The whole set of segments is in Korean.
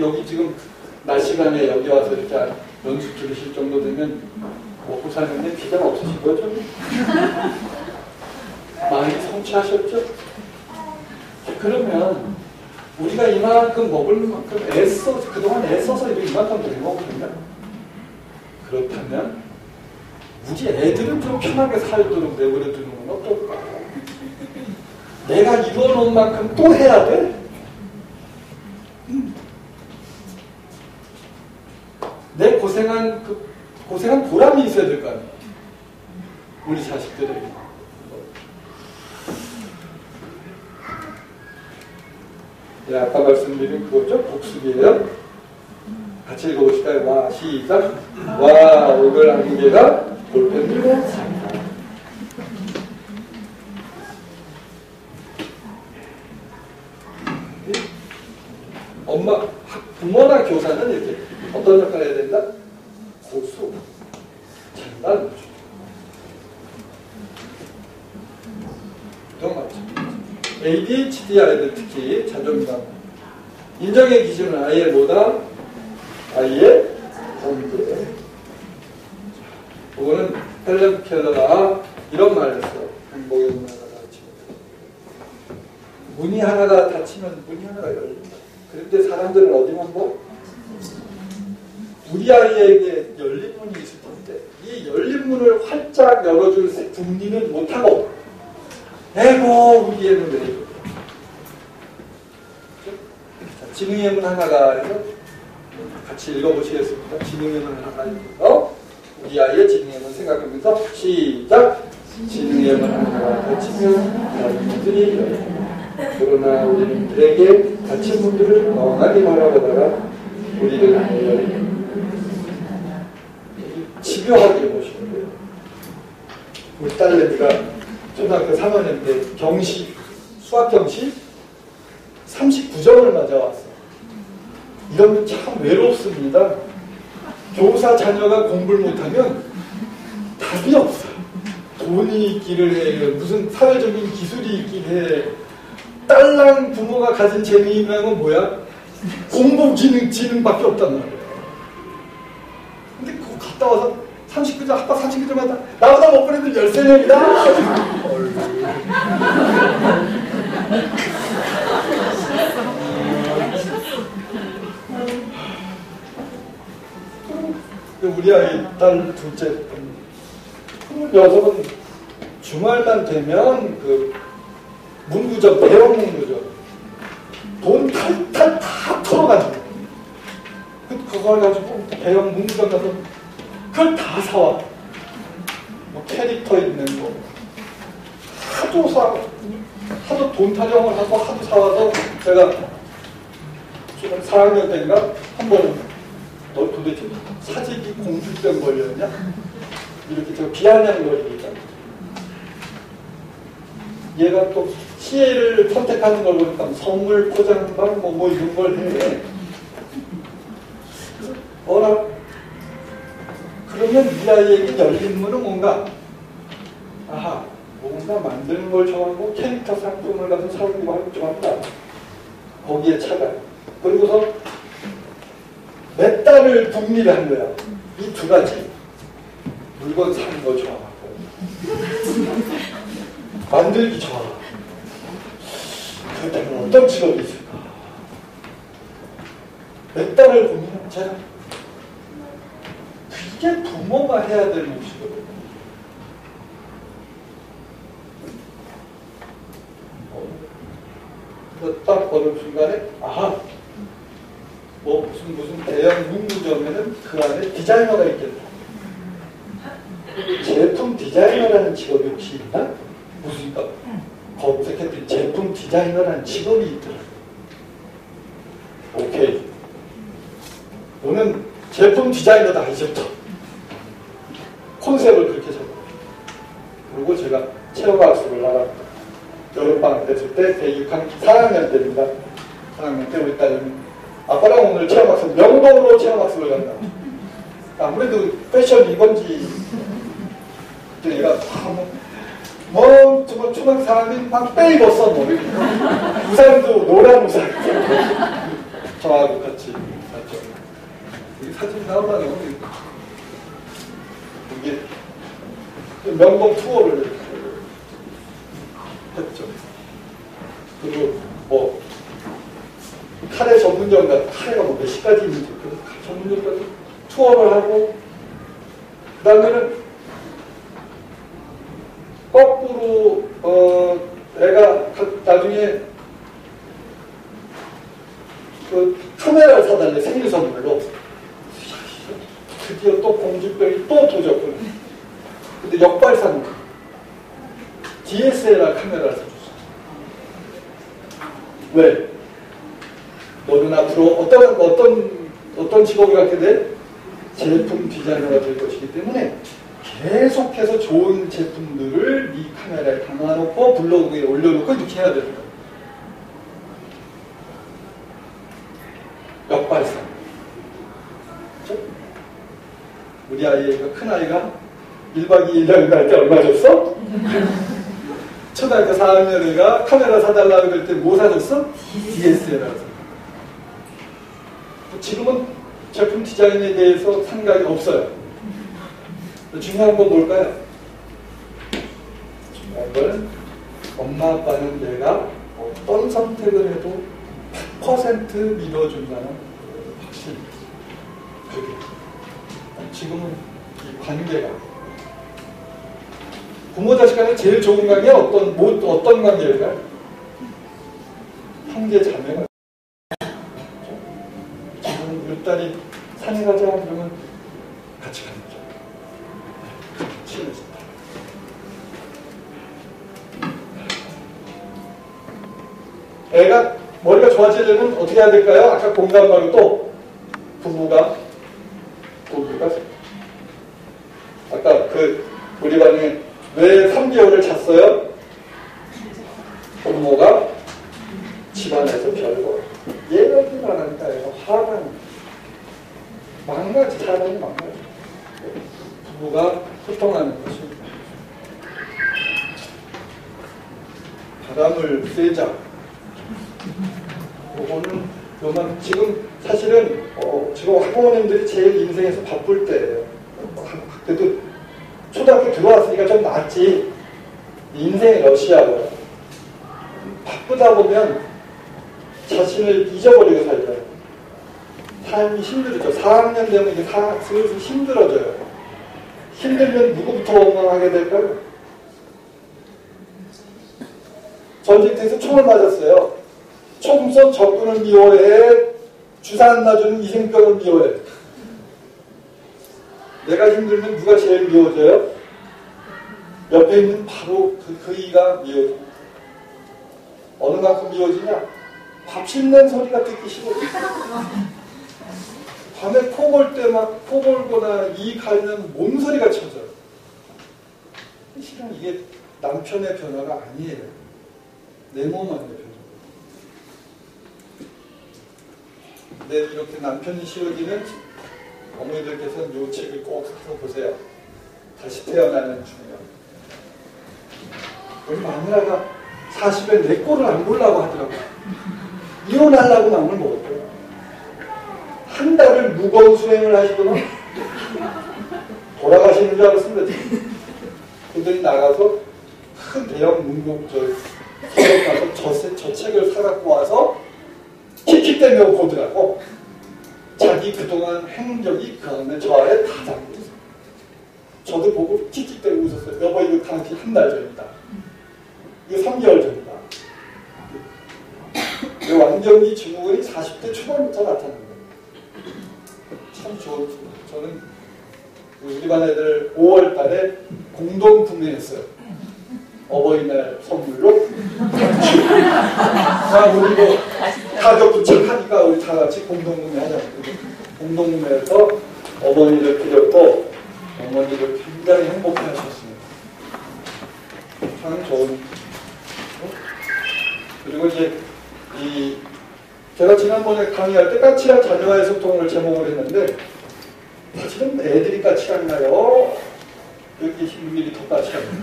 여기 지금 낮 시간에 여기 와서 이렇게 연습 들으실 정도 되면 먹고 사는데 비장 없으신 거죠? 많이 성취하셨죠? 그러면 우리가 이만큼 먹을 만큼 애써 그동안 애써서 이만큼 된 거거든요. 그렇다면 우리 애들은 좀 편하게 살도록 내버려 두는 건 어떨까? 내가 이뤄놓은 만큼 또 해야 돼? 내 고생한 그 고생한 보람이 있어야 될 거 아니야. 우리 자식들에게. 예, 아까 말씀드린 그거죠? 복습이에요. 같이 읽어보실까요? 와, 시작. 와, 오늘 안개가 볼펜 들고 산다. 엄마, 부모나 교사는 이렇게 어떤 역할을 해야 된다? 고수, 장단, 그런 맞죠. ADHD 아이들 특히 자존감, 인정의 기준은 아이의 뭐다? 아이의 범죄. 그거는 헬렌 켈러가 이런 말을 했어. 행복의 문 하나가 닫히면. 문이 하나가 닫히면 문이 하나가 열린다. 그런데 사람들은 어디만 보? 우리 아이에게 열린 문이 있을 텐데 이 열린 문을 활짝 열어줄 궁리는 못하고 에고 우리 애는 왜 이래? 지능의 문 하나가 해서 같이 읽어보시겠습니다. 지능의 문 하나가 우리 아이의 지능의 문 생각하면서 시작 지능의 문 하나가 닫히면 다른 문들이 열린다. 그러나 우리는 들에게 닫힌 문들을 멍하니 바라보다가 우리를 열린다. 집요하게 보시는 거예요. 우리 딸내미가 초등학교 3학년 때 경시, 수학 경시 39점을 맞아왔어. 이러면 참 외롭습니다. 교사 자녀가 공부를 못하면 답이 없어요. 돈이 있기를 해, 무슨 사회적인 기술이 있긴 해. 딸랑 부모가 가진 재능이라는 건 뭐야? 공부 기능, 지능밖에 없단 말이야. 근데 그거 갔다 와서 39점, 학과 39점마다 나보다 못 보는 애들 13명이다! 우리 아이 딸 둘째 녀석은 주말만 되면 그 문구점, 대형 문구점 돈 탈탈 다 털어가지고 그, 그걸 가지고 대형 문구점 가서 그걸 다 사와 뭐 캐릭터 있는 거 하도 사 하도 돈 타령을 하고 하도 사와서 제가 지금 4학년 때인가 한 번 너 도대체 사재기 공주병 걸렸냐? 이렇게 저 비아냥거리니까 얘가 또 시혜를 선택하는 걸 보니까 선물 포장방 뭐, 뭐 이런 걸 해. 어라? 그러면 이 아이에게 열린 문은 뭔가? 아하, 뭔가 만드는 걸 좋아하고 캐릭터 상품을 가서 사오고 하는 좋아한다. 거기에 차가. 그리고서 몇 달을 북미를 한 거야. 이 두 가지. 물건 사는 거 좋아하고, 만들기 좋아하고. 그렇다면 어떤 직업이 있을까? 몇 달을 고민하면 제가 그게 부 모가 해야 될 몫이거든요. 그래서 딱 어느 순간에 아하 뭐 무슨 무슨 대형 문구점에는 그 안에 디자이너가 있겠다. 제품 디자이너라는 직업이 혹시 있나? 무슨 거? 검색했더니 제품 디자이너라는 직업이 있더라. 오케이. 너는 제품 디자이너다 이제부터. 콘셉트를 그렇게 잡고. 그리고 제가 체험학습을 나갑니다. 여름방학 됐을 때 대육한 4학년 때입니다. 4학년 때 우리 딸은 아빠랑 오늘 체험학습 명동으로 체험학습을 간다. 아무래도 패션 그때 얘가 뭐, 뭐 정말 초등학교 4학년 막 빼입었어 뭐 우산도 노란 우산 저하고 같이. 이 사진 나오면 이게 명동 투어를 했죠. 그리고 뭐 카레 전문점 같은 카레가 뭐몇 시까지 있는지 그 전문점까지 투어를 하고 그 다음에는 거꾸로 어 내가 나중에 그 카메라를 사달래 생일 선물로 드디어 또 공주병이 또 도졌구나 근데 역발상 DSLR 카메라를 사줬어 왜? 너는 앞으로 어떤 어떤 어떤 직업을 갖게 돼? 제품 디자이너가 될 것이기 때문에 계속해서 좋은 제품들을 네 카메라에 담아놓고 블로그에 올려놓고 이렇게 해야 되는 거야. 역발상. 그렇죠? 우리 아이가 큰 아이가 1박 2일 여행 갈 때 얼마 줬어? 초등학교 4학년 애가 카메라 사달라고 그럴 때 뭐 사줬어? DSLR 사. 지금은 제품 디자인에 대해서 생각이 없어요. 중요한 건 뭘까요? 중요한 건 엄마 아빠는 내가 어떤 선택을 해도 100% 믿어준다는 확신. 지금은 이 관계가 부모 자식 간에 제일 좋은 관계 어떤 뭐, 어떤 관계일까요? 형제 자매가 지금 우리 딸이 산에 가자 그러면 같이 가는 거죠. 친해진다. 애가 머리가 좋아지려면 어떻게 해야 될까요? 아까 공감 말고 또 부부가 부부가 아까 그 우리 반에 왜 3개월을 잤어요? 부모가 집안에서 별거 얘기만 하니까 애가 화가 망가지 사람이 망가지 부부가 소통하는 것이 바람을 쐬자 요거는 요만 지금 사실은 어, 지금 학부모님들이 제일 인생에서 바쁠 때예요 그래도 초등학교 들어왔으니까 좀 낫지 인생의 러시아고 보면 자신을 잊어버리고 살잖아요 삶이 힘들어져 4학년 되면 이게 사, 슬슬 힘들어져요 힘들면 누구부터 원망하게 될까요? 전쟁터에서 총을 맞았어요 총선 적군을 미워해 주사 안 놔주는 이생병을 미워해 내가 힘들면 누가 제일 미워져요? 옆에 있는 바로 그, 그 이가 미워져. 어느 만큼 미워지냐? 밥 씹는 소리가 듣기 싫어. 밤에 코골 때 막 코 골거나 이 갈면 몸 소리가 쳐져요. 실은 이게 남편의 변화가 아니에요. 내몸 안의 변화. 근데 이렇게 남편이 싫어지는 어머니들께서는 이 책을 꼭 사서 보세요. 다시 태어나는 중요. 우리 마누라가 40에 내 꼴을 안 보려고 하더라고요. 이혼하려고 마음을 먹었대요. 한 달을 무거운 수행을 하시더니 돌아가시는 줄 알았습니다. 그들이 나가서 큰 대형 문고 저 서점 가서 저, 저 책을 사갖고 와서 때문에 보더라고. 자기 그동안 행적이 그 안에 저 아래 다 담고 있어요. 저도 보고 틱틱대고 웃었어요. 여보 이거 당시 한달 전이다. 이거 3개월 전이다. 완전히 증후군이 40대 초반부터 나타난 거예요. 참 좋은 저는 우리 반 애들 5월 달에 공동 구매했어요. 어버이날 선물로. 자, 우리 뭐 가족 부착하니까 우리 다 같이 공동 구매하자. 공동 구매해서 어머니를 드렸고 어머니를 굉장히 행복해 하셨습니다. 참 좋은. 그리고 이제 이 제가 지난번에 강의할 때 까칠한 자녀와의 소통을 제목을 했는데 사실은 애들이 까칠한가요? 여기 신민이 더 까칠한가요?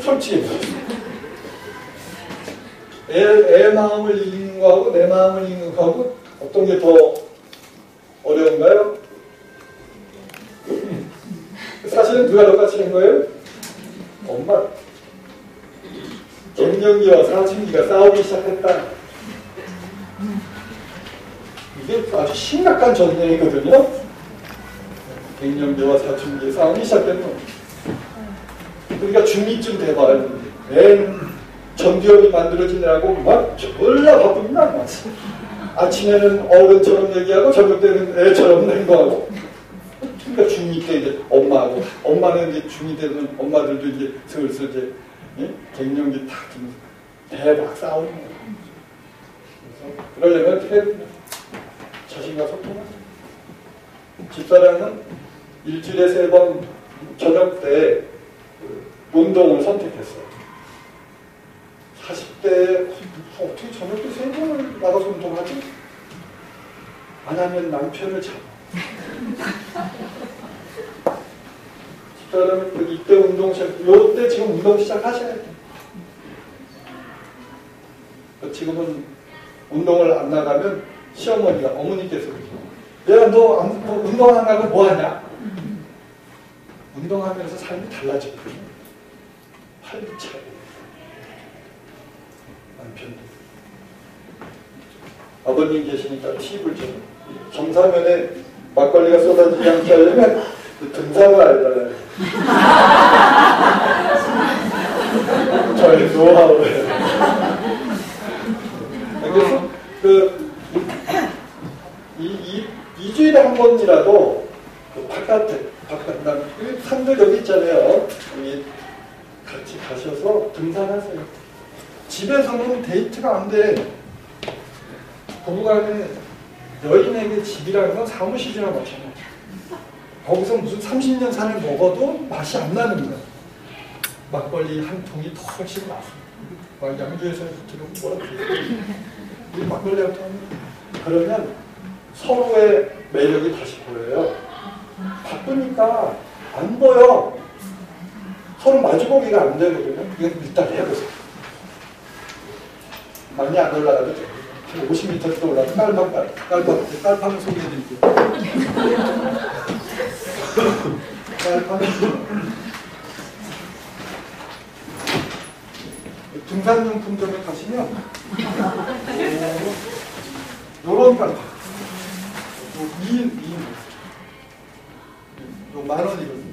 솔직히 애, 애 마음을 읽는 거하고 내 마음을 읽는 거하고 어떤 게 더 어려운가요? 사실은 누가 더 까칠한 거예요? 엄마. 갱년기와 사춘기가 싸우기 시작했다. 이게 아주 심각한 전쟁이거든요. 갱년기와 사춘기 싸우기 시작했는 그러니까 중2쯤 돼봐요. 맨 전기업이 만들어지느라고 막 졸라 바쁩니다. 막. 아침에는 어른처럼 얘기하고 저녁 때는 애처럼 행동하고 그러니까 중2 때 이제 엄마하고 엄마는 이제 중2 되면 엄마들도 이제 슬슬 이제 예? 갱년기 탁 대박 싸우는 거예요. 그래서 그러려면 됩니다. 자신과 소통하세요. 집사람은 일주일에 세 번 저녁 때 운동을 선택했어요. 40대에 어떻게 저녁 때 세 번을 나가서 운동하지? 안 하면 남편을 잡아. 집사람은 그 이때 운동 시작, 요때 지금 운동 시작하셔야 돼요. 지금은 운동을 안 나가면 시어머니가 어머니께서 내가 너, 너 운동 안 나가고 뭐 하냐? 운동하면서 삶이 달라지거든요. 활기 차고 남편도 아버님 계시니까 팁을 좀 정사면에 막걸리가 쏟아지지 않게 하려면 그 등산을 알달라요. 저의 노하우예요. 그래서 그 이, 이, 2주일에 한 번이라도 그 바깥에 바깥 난 산들 여기 있잖아요. 여기 같이 가셔서 등산하세요. 집에서는 데이트가 안 돼. 부부간에 여인에게 집이라는 건 사무실이나 마찬가지. 거기서 무슨 30년 산을 먹어도 맛이 안 나는 거야. 막걸리 한 통이 더 훨씬 나서. 막 양주에서 들으면 뭐라 그래. 이 막걸리 한 통. 그러면 서로의 매력이 다시 보여요. 바쁘니까 안 보여. 서로 마주보기가 안 되거든요. 이건 일단 해보세요. 많이 안 올라가도 돼요. 50m도 올라가 깔방, 깔방, 깔방 소개해드릴게요. 등산용품점에 가시면 요런 깔방. 요 2인, 2인. 요 만 원이거든요.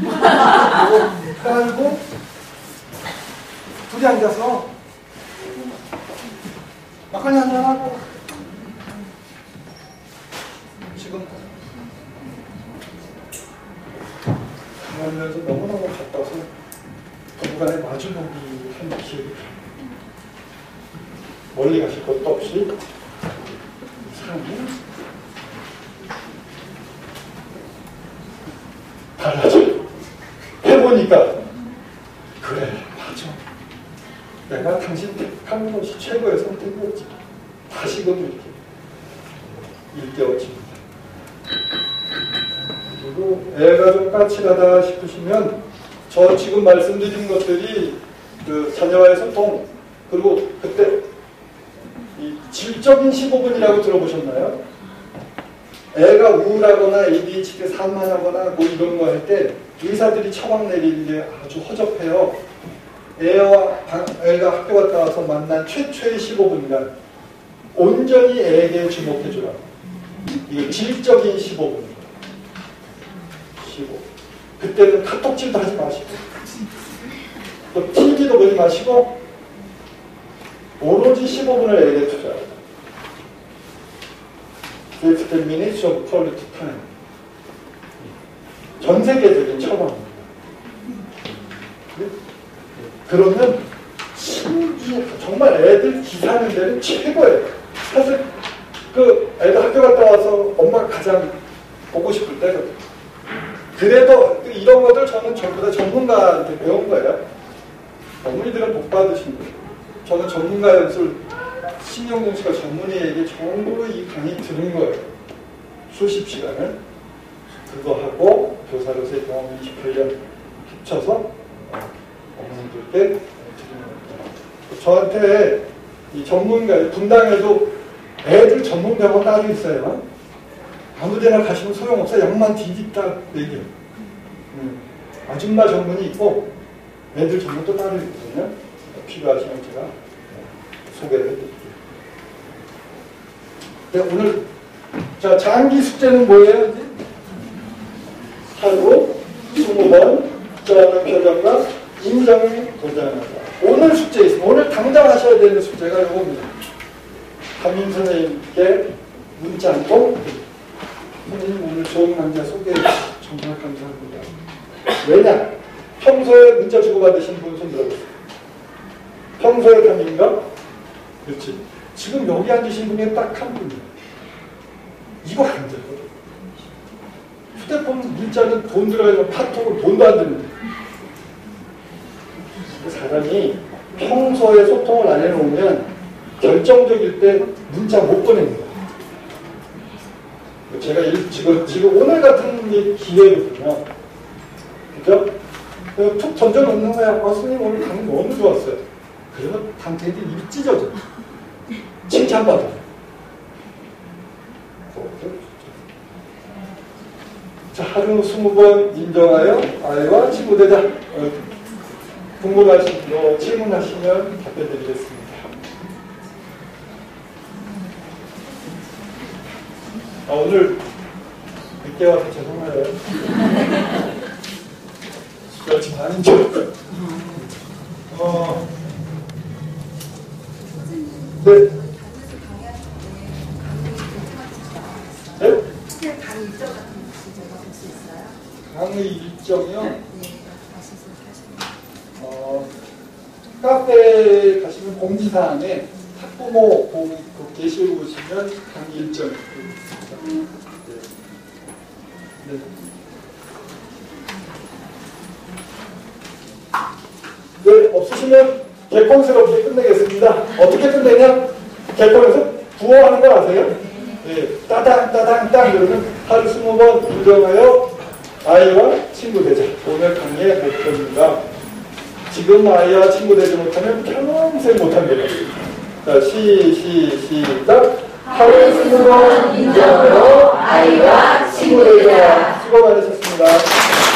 이거 깔고 둘이 앉아서 막걸리 한잔 하고 지금 가면서 너무너무 바빠서 부부간에 마주보기 한 기억이 멀리 가실 것도 없이 사람이 달라져. 해보니까 그래 맞아. 내가 당신 택한 것이 최고의 선택이었지. 다시금 이렇게 일깨워집니다 그리고 까칠하다 싶으시면 저 지금 말씀드린 것들이 그 자녀와의 소통 그리고 그때 이 질적인 15분이라고 들어보셨나요? 애가 우울하거나 ADHD 산만하거나 뭐 이런 거 할 때 의사들이 처방 내리는 게 아주 허접해요. 애와 애가 학교 갔다 와서 만난 최초의 15분간 온전히 애에게 주목해 주라. 이거 질적인 15분입니다. 15. 그때는 카톡질도 하지 마시고 또 TV도 보지 마시고 오로지 15분을 애에게 투자합니다. 15 minutes of quality time. 전 세계적인 처방입니다. 그러면 신기해. 정말 애들 기사하는 데는 최고예요. 사실 그 애들 학교 갔다 와서 엄마가 가장 보고 싶을 때거든요. 그래도 이런 것들 저는 전부 다 전문가한테 배운 거예요. 어머니들은 복 받으신 거예요. 저는 전문가 연술 신영동 씨가 전문의에게 전부 이 강의 들은 거예요. 수십 시간을. 그거 하고 교사로서의 경험 28년 합쳐서 어머니들께 드리는 거예요. 저한테 이 전문가, 분당에도 애들 전문가가 따로 있어요. 아무데나 가시면 소용없어. 양만 뒤집다 얘기해요. 음, 아줌마 전문이 있고 애들 전문도 따로 있거든요. 필요하시면 제가 소개를 해드릴게요. 네, 오늘 자 장기 숙제는 뭐예요? 하루 20번 저하는 표정과 인정에 도전하다. 오늘 숙제 있습니다. 오늘 당장 하셔야 되는 숙제가 이겁니다. 담임 선생님께 문자 한 통. 선생님 오늘 좋은 남자 소개해 주셔서 정말 감사합니다. 왜냐? 평소에 문자 주고받으신 분 손 들어보세요. 평소에 담임가? 그렇지. 지금 여기 앉으신 분이 딱 한 분이에요. 이거 안 돼요. 휴대폰 문자는 돈 들어가지고 카톡은 돈도 안 드는데. 그 사람이 평소에 소통을 안 해놓으면 결정적일 때 문자 못 거야. 제가 일, 지금, 지금 오늘 같은 이 기회거든요. 그죠? 그툭 던져놓는 거야. 아, 선생님 오늘 강의 너무 좋았어요. 그러면 당태들이 입이 찢어져. 칭찬받아. 자, 하루 20번 인정하여 아이와 친구 되자. 어, 궁금하신, 뭐, 질문하시면 답변 드리겠습니다. 아, 오늘 늦게 와서 죄송해요. 그렇지, 반인 줄. 어, 네. 네? 강의 일정이요? 네, 어, 카페에 가시면 공지사항에 학부모 공, 그 게시를 보시면 강의 일정. 네. 네. 네, 없으시면 개콘스럽게 끝내겠습니다. 어떻게 끝내냐? 개콘에서 구호하는 거 아세요? 네, 따당, 따당, 땅 그러면 하루 스무 번 인정하여 아이와 친구 되자. 오늘 강의의 목표입니다. 지금 아이와 친구 되지 못하면 평생 못합니다. 자, 시, 시, 시작. 하루 스무 번 인정하여 아이와 친구 되자. 수고 많으셨습니다.